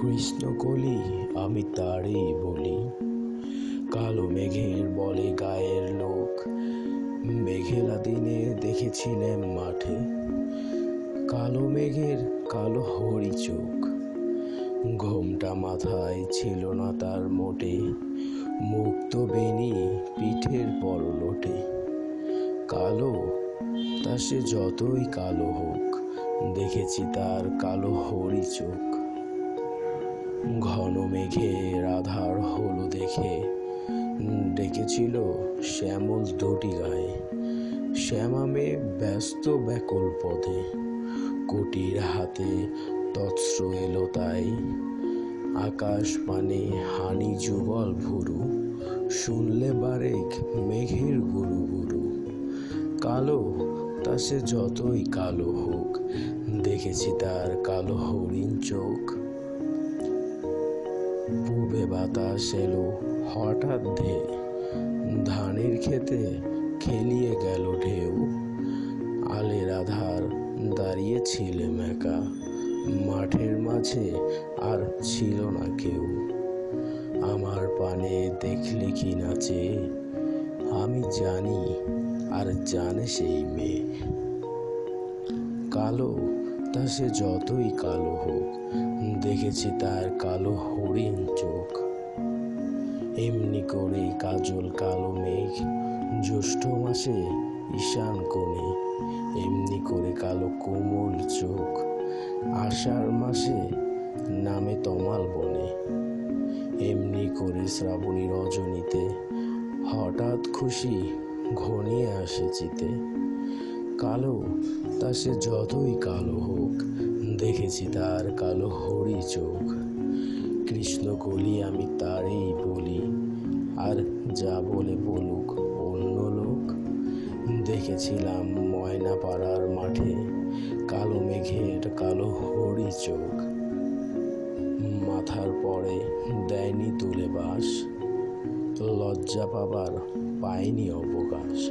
কৃষ্ণকলি আমি তারই বলি। কালো মেঘের বলে গায়ের লোক, মেঘেলা দিনে দেখেছিলেন মাঠে। কালো মেঘের কালো হরি চোখ, ঘোমটা মাথায় ছিল না তার মোটে। মুক্ত বেনি পিঠের পরলোটে। কালো, তা সে যতই কালো হোক, দেখেছি তার কালো হরি চোখ। ঘন মেঘে রাধার হলো দেখে। ডেকেছিল শ্যামল দুটি গায়ে। শ্যামামে ব্যস্ত ব্যাকল পথে। কুটির হাতে তৎস্র এলো তাই। আকাশ পানে হানি যুগল ভুরু। শুনলে বারেক মেঘের গুরু গুরু। কালো, তা সে যতই কালো হোক, দেখেছি তার কালো হরিণ চোখ। পূবে বাতাস এলো, হঠাৎ ধে ধানের খেতে খেলিয়ে গেল ঢেউ। আলের আধার দাঁড়িয়ে ছিলে মেকা মাঠের মাঝে আর ছিল না কেউ। আমার পানে দেখলে কি নাচে? আমি জানি আর জানে সেই মেয়ে। কালো তা সে যতই কালো হোক, দেখেছি তার কালো হরিণ চোখ। এমনি করে কাজল কালো মেঘ, জ্যৈষ্ঠ মাসে ঈশান কোণে, এমনি করে কালো কোমল চোখ, আষাঢ় মাসে নামে তমাল বনে। এমনি করে শ্রাবণী রজনীতে হঠাৎ খুশি ঘনিয়ে আসে চিতে। কালো, তা সে যতই কালো হোক, দেখেছি তার কালো হরি চোখ। কৃষ্ণ কলি আমি তারই বলি, আর যা বলে বলুক অন্য লোক। দেখেছিলাম ময়না পাড়ার মাঠে কালো মেঘের কালো হরি চোখ। মাথার পরে দেয়নি তুলে বাস, লজ্জা পাবার পায়নি অবকাশ।